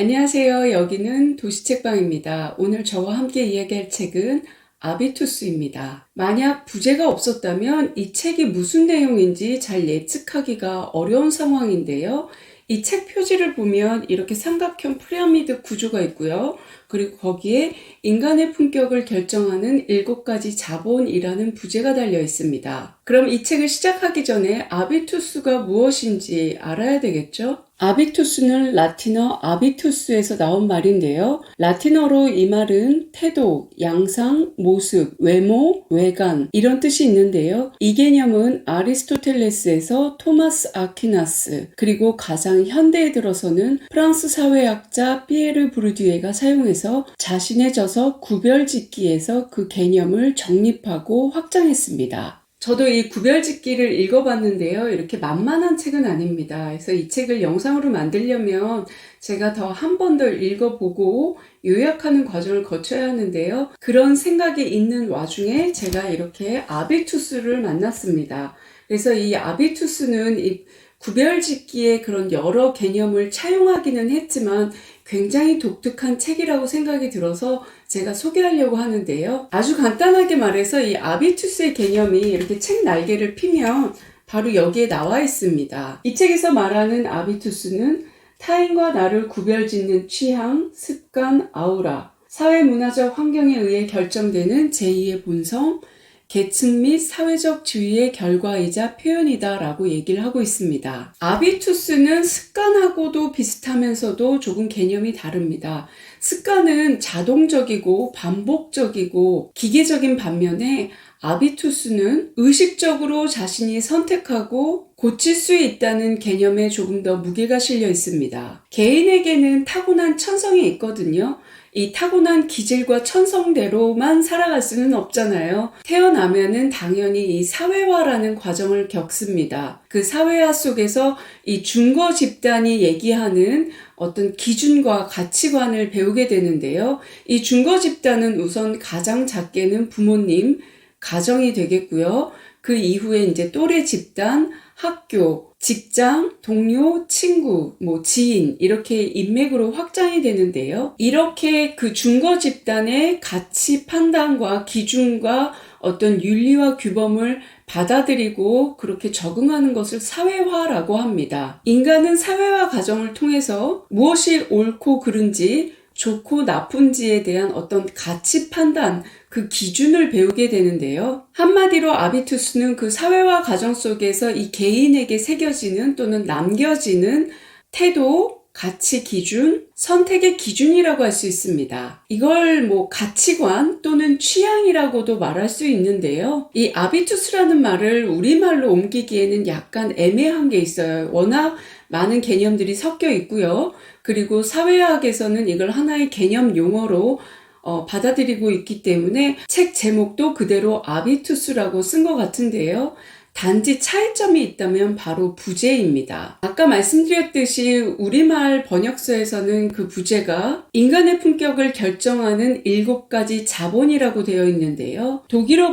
안녕하세요. 여기는 도시책방입니다. 오늘 저와 함께 이야기할 책은 아비투스입니다. 만약 부제가 없었다면 이 책이 무슨 내용인지 잘 예측하기가 어려운 상황인데요. 이 책 표지를 보면 이렇게 삼각형 피라미드 구조가 있고요. 그리고 거기에 인간의 품격을 결정하는 일곱 가지 자본이라는 부제가 달려 있습니다. 그럼 이 책을 시작하기 전에 아비투스가 무엇인지 알아야 되겠죠? 아비투스는 라틴어 아비투스에서 나온 말인데요. 라틴어로 이 말은 태도, 양상, 모습, 외모, 외관 이런 뜻이 있는데요. 이 개념은 아리스토텔레스에서 토마스 아퀴나스 그리고 가장 현대에 들어서는 프랑스 사회학자 피에르 브루디에가 사용 해서 자신의 저서 구별짓기에서 그 개념을 정립하고 확장했습니다. 저도 이 구별짓기를 읽어봤는데요. 이렇게 만만한 책은 아닙니다. 그래서 이 책을 영상으로 만들려면 제가 더 한 번 더 읽어보고 요약하는 과정을 거쳐야 하는데요. 그런 생각이 있는 와중에 제가 이렇게 아비투스를 만났습니다. 그래서 이 아비투스는 이 구별짓기의 그런 여러 개념을 차용하기는 했지만 굉장히 독특한 책이라고 생각이 들어서 제가 소개하려고 하는데요. 아주 간단하게 말해서 이 아비투스의 개념이 이렇게 책 날개를 피면 바로 여기에 나와 있습니다. 이 책에서 말하는 아비투스는 타인과 나를 구별짓는 취향, 습관, 아우라, 사회 문화적 환경에 의해 결정되는 제2의 본성, 계층 및 사회적 지위의 결과이자 표현이다라고 얘기를 하고 있습니다. 아비투스는 습관하고도 비슷하면서도 조금 개념이 다릅니다. 습관은 자동적이고 반복적이고 기계적인 반면에 아비투스는 의식적으로 자신이 선택하고 고칠 수 있다는 개념에 조금 더 무게가 실려 있습니다. 개인에게는 타고난 천성이 있거든요. 이 타고난 기질과 천성대로만 살아갈 수는 없잖아요. 태어나면은 당연히 이 사회화라는 과정을 겪습니다. 그 사회화 속에서 이 중거 집단이 얘기하는 어떤 기준과 가치관을 배우게 되는데요. 이 중거 집단은 우선 가장 작게는 부모님, 가정이 되겠고요. 그 이후에 이제 또래 집단, 학교, 직장, 동료, 친구, 뭐 지인 이렇게 인맥으로 확장이 되는데요. 이렇게 그 중거 집단의 가치 판단과 기준과 어떤 윤리와 규범을 받아들이고 그렇게 적응하는 것을 사회화라고 합니다. 인간은 사회화 과정을 통해서 무엇이 옳고 그른지 좋고 나쁜지에 대한 어떤 가치 판단, 그 기준을 배우게 되는데요. 한마디로 아비투스는 그 사회화 과정 속에서 이 개인에게 새겨지는 또는 남겨지는 태도, 가치 기준, 선택의 기준이라고 할 수 있습니다. 이걸 뭐 가치관 또는 취향이라고도 말할 수 있는데요. 이 아비투스라는 말을 우리말로 옮기기에는 약간 애매한 게 있어요. 워낙 많은 개념들이 섞여 있고요. 그리고 사회학에서는 이걸 하나의 개념 용어로 어, 받아들이고 있기 때문에 책 제목도 그대로 아비투스라고 쓴 것 같은데요. 단지 차이점이 있다면 바로 부재입니다. 아까 말씀드렸듯이 우리말 번역서에서는 그 부재가 인간의 품격을 결정하는 일곱 가지 자본이라고 되어 있는데요. 독일어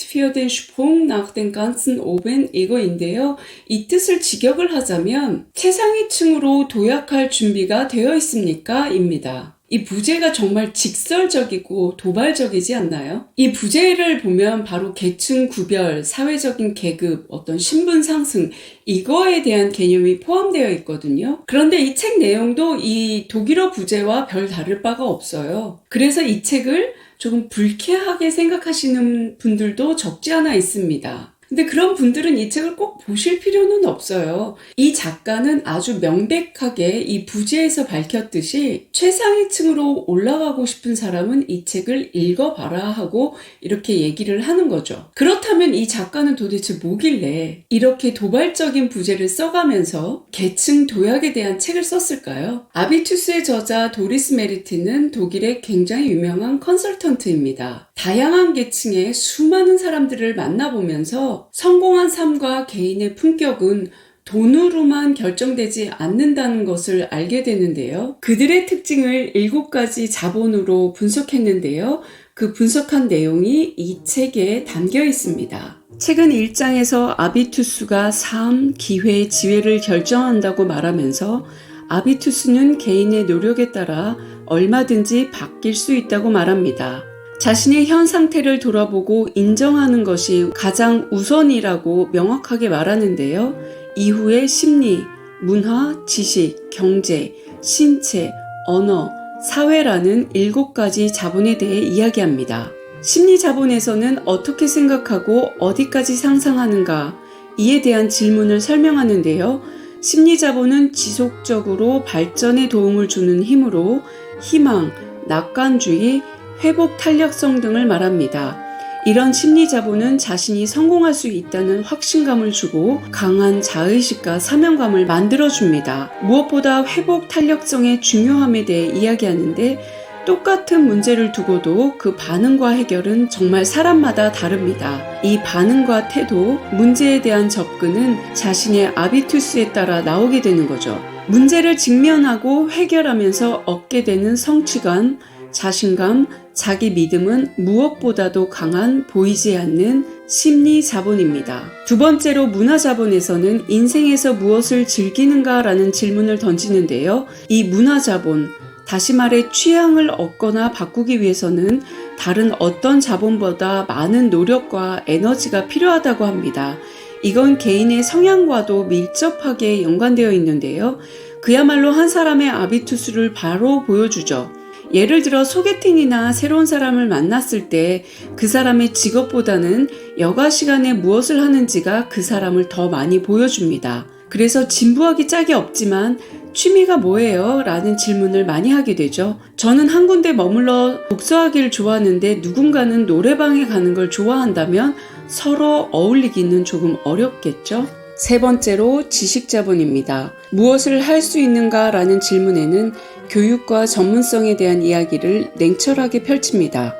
für den Sprung nach den ganzen oben 이거인데요. 이 뜻을 직역을 하자면 최상위층으로 도약할 준비가 되어 있습니까? 입니다. 이 부재가 정말 직설적이고 도발적이지 않나요? 이 부재를 보면 바로 계층 구별, 사회적인 계급, 어떤 신분 상승, 이거에 대한 개념이 포함되어 있거든요. 그런데 이 책 내용도 이 독일어 부재와 별 다를 바가 없어요. 그래서 이 책을 조금 불쾌하게 생각하시는 분들도 적지 않아 있습니다. 근데 그런 분들은 이 책을 꼭 보실 필요는 없어요. 이 작가는 아주 명백하게 이 부지에서 밝혔듯이 최상위층으로 올라가고 싶은 사람은 이 책을 읽어봐라 하고 이렇게 얘기를 하는 거죠. 그렇다면 이 작가는 도대체 뭐길래 이렇게 도발적인 부제를 써가면서 계층 도약에 대한 책을 썼을까요? 아비투스의 저자 도리스 메리티는 독일의 굉장히 유명한 컨설턴트입니다. 다양한 계층의 수많은 사람들을 만나보면서 성공한 삶과 개인의 품격은 돈으로만 결정되지 않는다는 것을 알게 되는데요. 그들의 특징을 일곱 가지 자본으로 분석했는데요. 그 분석한 내용이 이 책에 담겨 있습니다. 책은 1장에서 아비투스가 삶, 기회, 지혜를 결정한다고 말하면서 아비투스는 개인의 노력에 따라 얼마든지 바뀔 수 있다고 말합니다. 자신의 현 상태를 돌아보고 인정하는 것이 가장 우선이라고 명확하게 말하는데요. 이후에 심리, 문화, 지식, 경제, 신체, 언어, 사회라는 일곱 가지 자본에 대해 이야기합니다. 심리 자본에서는 어떻게 생각하고 어디까지 상상하는가 이에 대한 질문을 설명하는데요. 심리 자본은 지속적으로 발전에 도움을 주는 힘으로 희망, 낙관주의, 회복 탄력성 등을 말합니다. 이런 심리 자본은 자신이 성공할 수 있다는 확신감을 주고 강한 자의식과 사명감을 만들어줍니다. 무엇보다 회복 탄력성의 중요함에 대해 이야기하는데 똑같은 문제를 두고도 그 반응과 해결은 정말 사람마다 다릅니다. 이 반응과 태도, 문제에 대한 접근은 자신의 아비투스에 따라 나오게 되는 거죠. 문제를 직면하고 해결하면서 얻게 되는 성취감, 자신감, 자기 믿음은 무엇보다도 강한 보이지 않는 심리 자본입니다. 두 번째로 문화 자본에서는 인생에서 무엇을 즐기는가라는 질문을 던지는데요. 이 문화 자본, 다시 말해 취향을 얻거나 바꾸기 위해서는 다른 어떤 자본보다 많은 노력과 에너지가 필요하다고 합니다. 이건 개인의 성향과도 밀접하게 연관되어 있는데요. 그야말로 한 사람의 아비투스를 바로 보여주죠. 예를 들어 소개팅이나 새로운 사람을 만났을 때 그 사람의 직업보다는 여가 시간에 무엇을 하는지가 그 사람을 더 많이 보여줍니다. 그래서 진부하기 짝이 없지만 취미가 뭐예요? 라는 질문을 많이 하게 되죠. 저는 한 군데 머물러 독서하기를 좋아하는데 누군가는 노래방에 가는 걸 좋아한다면 서로 어울리기는 조금 어렵겠죠? 세 번째로 지식 자본입니다. 무엇을 할 수 있는가 라는 질문에는 교육과 전문성에 대한 이야기를 냉철하게 펼칩니다.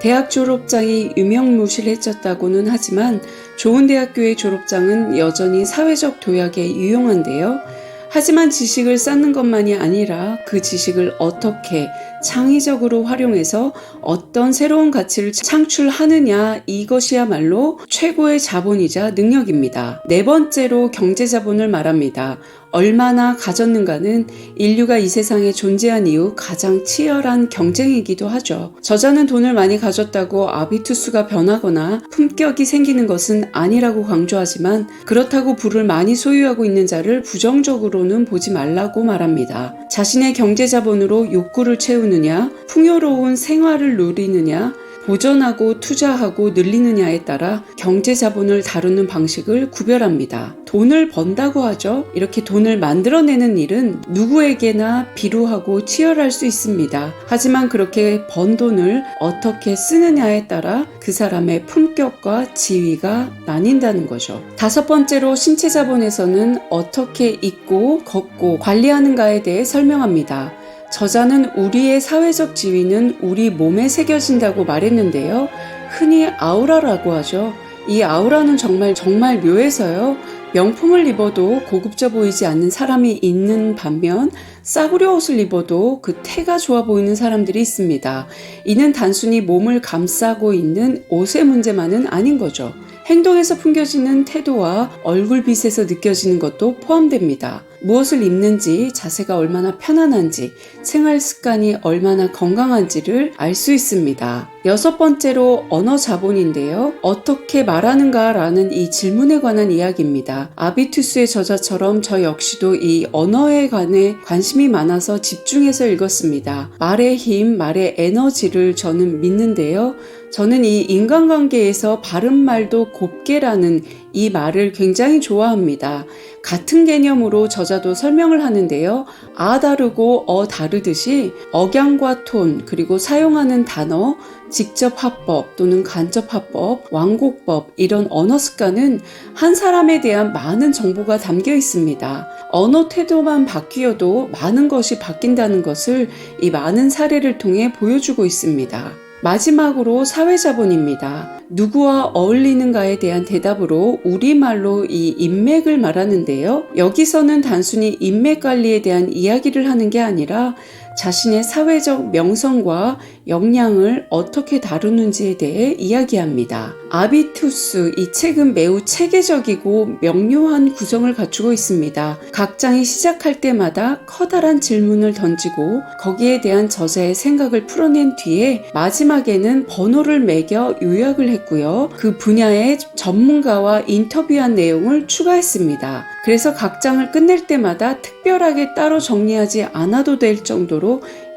대학 졸업장이 유명무실해졌다고는 하지만 좋은 대학교의 졸업장은 여전히 사회적 도약에 유용한데요. 하지만 지식을 쌓는 것만이 아니라 그 지식을 어떻게 창의적으로 활용해서 어떤 새로운 가치를 창출하느냐 이것이야말로 최고의 자본이자 능력입니다. 네 번째로 경제 자본을 말합니다. 얼마나 가졌는가는 인류가 이 세상에 존재한 이후 가장 치열한 경쟁이기도 하죠. 저자는 돈을 많이 가졌다고 아비투스가 변하거나 품격이 생기는 것은 아니라고 강조하지만 그렇다고 부를 많이 소유하고 있는 자를 부정적으로는 보지 말라고 말합니다. 자신의 경제 자본으로 욕구를 채우느냐, 풍요로운 생활을 누리느냐, 보전하고 투자하고 늘리느냐에 따라 경제 자본을 다루는 방식을 구별합니다. 돈을 번다고 하죠. 이렇게 돈을 만들어내는 일은 누구에게나 비루하고 치열할 수 있습니다. 하지만 그렇게 번 돈을 어떻게 쓰느냐에 따라 그 사람의 품격과 지위가 나뉜다는 거죠. 다섯 번째로 신체 자본에서는 어떻게 입고 걷고 관리하는가에 대해 설명합니다. 저자는 우리의 사회적 지위는 우리 몸에 새겨진다고 말했는데요. 흔히 아우라라고 하죠. 이 아우라는 정말 정말 묘해서요. 명품을 입어도 고급져 보이지 않는 사람이 있는 반면 싸구려 옷을 입어도 그 태가 좋아 보이는 사람들이 있습니다. 이는 단순히 몸을 감싸고 있는 옷의 문제만은 아닌 거죠. 행동에서 풍겨지는 태도와 얼굴빛에서 느껴지는 것도 포함됩니다. 무엇을 입는지, 자세가 얼마나 편안한지, 생활 습관이 얼마나 건강한지를 알 수 있습니다. 여섯 번째로 언어 자본인데요. 어떻게 말하는가 라는 이 질문에 관한 이야기입니다. 아비투스의 저자처럼 저 역시도 이 언어에 관해 관심이 많아서 집중해서 읽었습니다. 말의 힘, 말의 에너지를 저는 믿는데요. 저는 이 인간관계에서 바른 말도 곱게라는 이 말을 굉장히 좋아합니다. 같은 개념으로 저자도 설명을 하는데요. 아 다르고 어 다르듯이 억양과 톤, 그리고 사용하는 단어, 직접 화법 또는 간접 화법, 완곡법, 이런 언어 습관은 한 사람에 대한 많은 정보가 담겨 있습니다. 언어 태도만 바뀌어도 많은 것이 바뀐다는 것을 이 많은 사례를 통해 보여주고 있습니다. 마지막으로 사회자본입니다. 누구와 어울리는가에 대한 대답으로 우리말로 이 인맥을 말하는데요. 여기서는 단순히 인맥 관리에 대한 이야기를 하는 게 아니라 자신의 사회적 명성과 역량을 어떻게 다루는지에 대해 이야기합니다. 아비투스 이 책은 매우 체계적이고 명료한 구성을 갖추고 있습니다. 각 장이 시작할 때마다 커다란 질문을 던지고 거기에 대한 저자의 생각을 풀어낸 뒤에 마지막에는 번호를 매겨 요약을 했고요. 그 분야의 전문가와 인터뷰한 내용을 추가했습니다. 그래서 각 장을 끝낼 때마다 특별하게 따로 정리하지 않아도 될 정도로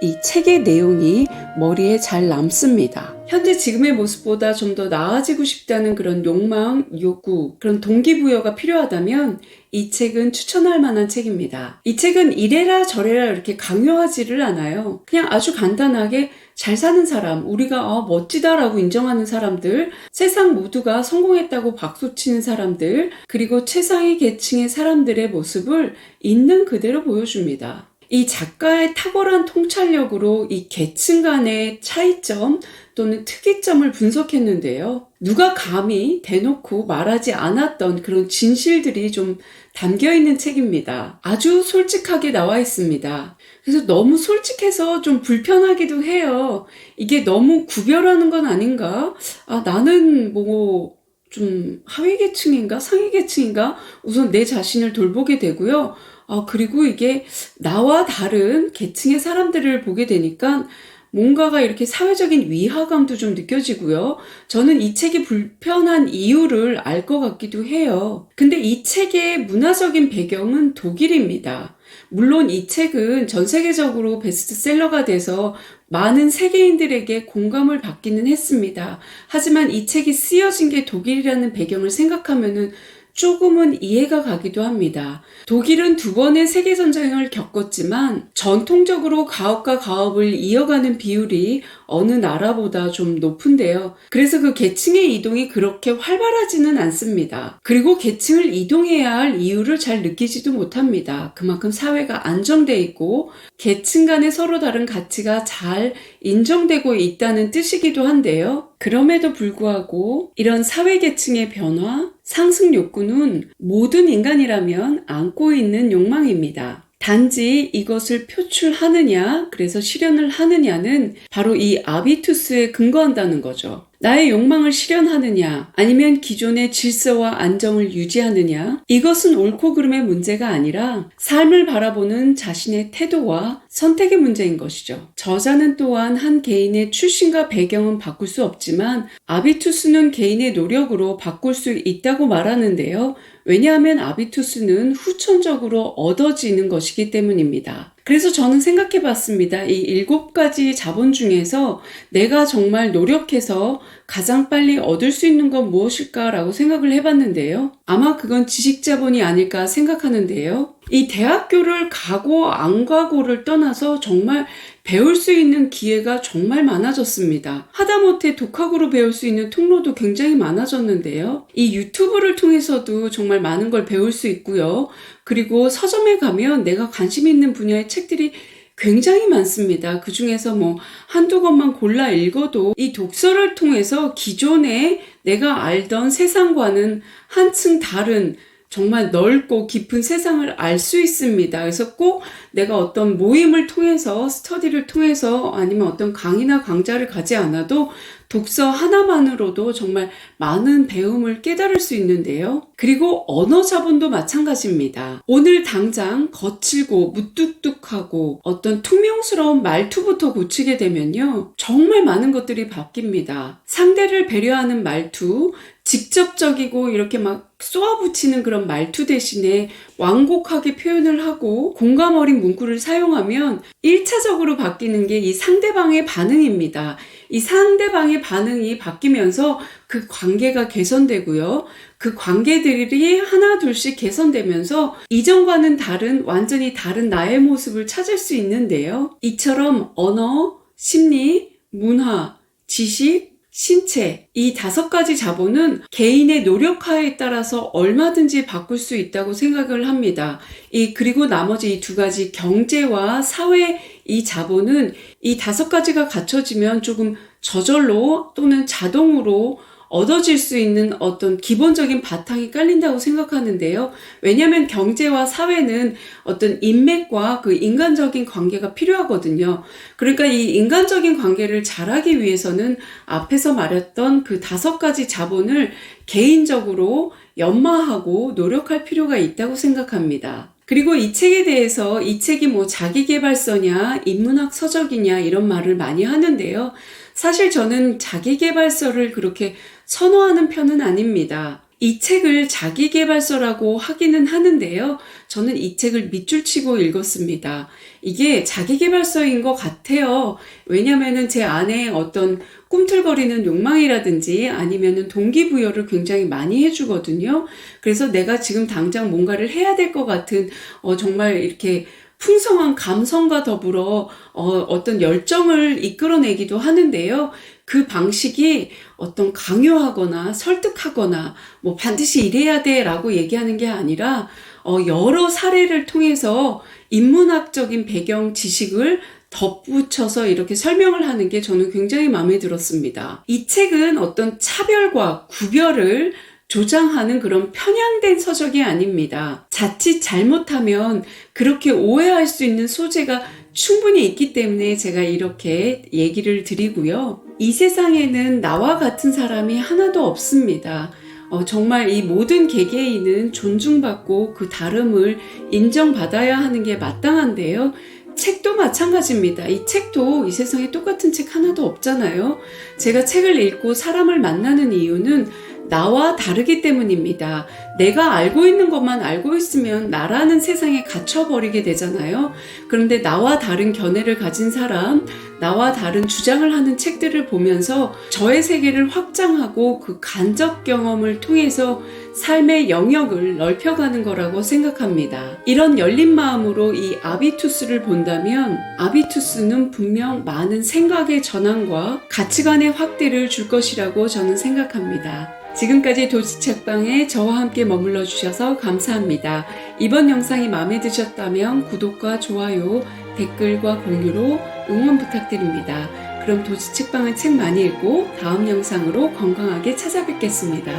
이 책의 내용이 머리에 잘 남습니다. 현재 지금의 모습보다 좀 더 나아지고 싶다는 그런 욕망, 요구, 그런 동기부여가 필요하다면 이 책은 추천할 만한 책입니다. 이 책은 이래라 저래라 이렇게 강요하지를 않아요. 그냥 아주 간단하게 잘 사는 사람, 우리가 어, 멋지다라고 인정하는 사람들, 세상 모두가 성공했다고 박수치는 사람들, 그리고 최상위 계층의 사람들의 모습을 있는 그대로 보여줍니다. 이 작가의 탁월한 통찰력으로 이 계층 간의 차이점 또는 특이점을 분석했는데요. 누가 감히 대놓고 말하지 않았던 그런 진실들이 좀 담겨 있는 책입니다. 아주 솔직하게 나와 있습니다. 그래서 너무 솔직해서 좀 불편하기도 해요. 이게 너무 구별하는 건 아닌가? 아, 나는 뭐, 좀 하위 계층인가? 상위 계층인가? 우선 내 자신을 돌보게 되고요. 아, 그리고 이게 나와 다른 계층의 사람들을 보게 되니까 뭔가가 이렇게 사회적인 위화감도 좀 느껴지고요. 저는 이 책이 불편한 이유를 알 것 같기도 해요. 근데 이 책의 문화적인 배경은 독일입니다. 물론 이 책은 전 세계적으로 베스트셀러가 돼서 많은 세계인들에게 공감을 받기는 했습니다. 하지만 이 책이 쓰여진 게 독일이라는 배경을 생각하면은 조금은 이해가 가기도 합니다. 독일은 두 번의 세계전쟁을 겪었지만 전통적으로 가업과 가업을 이어가는 비율이 어느 나라보다 좀 높은데요. 그래서 그 계층의 이동이 그렇게 활발하지는 않습니다. 그리고 계층을 이동해야 할 이유를 잘 느끼지도 못합니다. 그만큼 사회가 안정돼 있고 계층 간의 서로 다른 가치가 잘 인정되고 있다는 뜻이기도 한데요. 그럼에도 불구하고 이런 사회 계층의 변화, 상승 욕구는 모든 인간이라면 안고 있는 욕망입니다. 단지 이것을 표출하느냐, 그래서 실현을 하느냐는 바로 이 아비투스에 근거한다는 거죠. 나의 욕망을 실현하느냐, 아니면 기존의 질서와 안정을 유지하느냐, 이것은 옳고 그름의 문제가 아니라 삶을 바라보는 자신의 태도와 선택의 문제인 것이죠. 저자는 또한 한 개인의 출신과 배경은 바꿀 수 없지만 아비투스는 개인의 노력으로 바꿀 수 있다고 말하는데요. 왜냐하면 아비투스는 후천적으로 얻어지는 것이기 때문입니다. 그래서 저는 생각해 봤습니다. 이 일곱 가지 자본 중에서 내가 정말 노력해서 가장 빨리 얻을 수 있는 건 무엇일까라고 생각을 해봤는데요. 아마 그건 지식 자본이 아닐까 생각하는데요. 이 대학교를 가고 안 가고를 떠나서 정말 배울 수 있는 기회가 정말 많아졌습니다. 하다못해 독학으로 배울 수 있는 통로도 굉장히 많아졌는데요. 이 유튜브를 통해서도 정말 많은 걸 배울 수 있고요. 그리고 서점에 가면 내가 관심 있는 분야의 책들이 굉장히 많습니다. 그 중에서 뭐 한두 권만 골라 읽어도 이 독서를 통해서 기존에 내가 알던 세상과는 한층 다른 정말 넓고 깊은 세상을 알 수 있습니다. 그래서 꼭 내가 어떤 모임을 통해서 스터디를 통해서 아니면 어떤 강의나 강좌를 가지 않아도 독서 하나만으로도 정말 많은 배움을 깨달을 수 있는데요. 그리고 언어 자본도 마찬가지입니다. 오늘 당장 거칠고 무뚝뚝하고 어떤 투명스러운 말투부터 고치게 되면요. 정말 많은 것들이 바뀝니다. 상대를 배려하는 말투, 직접적이고 이렇게 막 쏘아붙이는 그런 말투 대신에 완곡하게 표현을 하고 공감 어린 문구를 사용하면 1차적으로 바뀌는 게 이 상대방의 반응입니다. 이 상대방의 반응이 바뀌면서 그 관계가 개선되고요. 그 관계들이 하나 둘씩 개선되면서 이전과는 다른 완전히 다른 나의 모습을 찾을 수 있는데요. 이처럼 언어, 심리, 문화, 지식, 신체 이 다섯 가지 자본은 개인의 노력하에 따라서 얼마든지 바꿀 수 있다고 생각을 합니다. 이 그리고 나머지 이 두 가지 경제와 사회 이 자본은 이 다섯 가지가 갖춰지면 조금 저절로 또는 자동으로 얻어질 수 있는 어떤 기본적인 바탕이 깔린다고 생각하는데요. 왜냐하면 경제와 사회는 어떤 인맥과 그 인간적인 관계가 필요하거든요. 그러니까 이 인간적인 관계를 잘하기 위해서는 앞에서 말했던 그 다섯 가지 자본을 개인적으로 연마하고 노력할 필요가 있다고 생각합니다. 그리고 이 책에 대해서 이 책이 뭐 자기개발서냐, 인문학 서적이냐 이런 말을 많이 하는데요. 사실 저는 자기개발서를 그렇게 선호하는 편은 아닙니다. 이 책을 자기개발서라고 하기는 하는데요. 저는 이 책을 밑줄 치고 읽었습니다. 이게 자기개발서인 것 같아요. 왜냐면은 제 안에 어떤 꿈틀거리는 욕망이라든지 아니면은 동기부여를 굉장히 많이 해주거든요. 그래서 내가 지금 당장 뭔가를 해야 될 것 같은, 어, 정말 이렇게 풍성한 감성과 더불어 어, 어 떤 열정을 이끌어내기도 하는데요. 그 방식이 어떤 강요하거나 설득하거나 뭐 반드시 이래야 돼라고 얘기하는 게 아니라 어, 여러 사례를 통해서 인문학적인 배경 지식을 덧붙여서 이렇게 설명을 하는 게 저는 굉장히 마음에 들었습니다. 이 책은 어떤 차별과 구별을 조장하는 그런 편향된 서적이 아닙니다. 자칫 잘못하면 그렇게 오해할 수 있는 소재가 충분히 있기 때문에 제가 이렇게 얘기를 드리고요. 이 세상에는 나와 같은 사람이 하나도 없습니다. 어, 정말 이 모든 개개인은 존중받고 그 다름을 인정받아야 하는 게 마땅한데요. 책도 마찬가지입니다. 이 책도 이 세상에 똑같은 책 하나도 없잖아요. 제가 책을 읽고 사람을 만나는 이유는 나와 다르기 때문입니다. 내가 알고 있는 것만 알고 있으면 나라는 세상에 갇혀버리게 되잖아요. 그런데 나와 다른 견해를 가진 사람, 나와 다른 주장을 하는 책들을 보면서 저의 세계를 확장하고 그 간접 경험을 통해서 삶의 영역을 넓혀가는 거라고 생각합니다. 이런 열린 마음으로 이 아비투스를 본다면 아비투스는 분명 많은 생각의 전환과 가치관의 확대를 줄 것이라고 저는 생각합니다. 지금까지 도시책방에 저와 함께 머물러 주셔서 감사합니다. 이번 영상이 마음에 드셨다면 구독과 좋아요, 댓글과 공유로 응원 부탁드립니다. 그럼 도시책방은 책 많이 읽고 다음 영상으로 건강하게 찾아뵙겠습니다.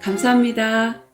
감사합니다.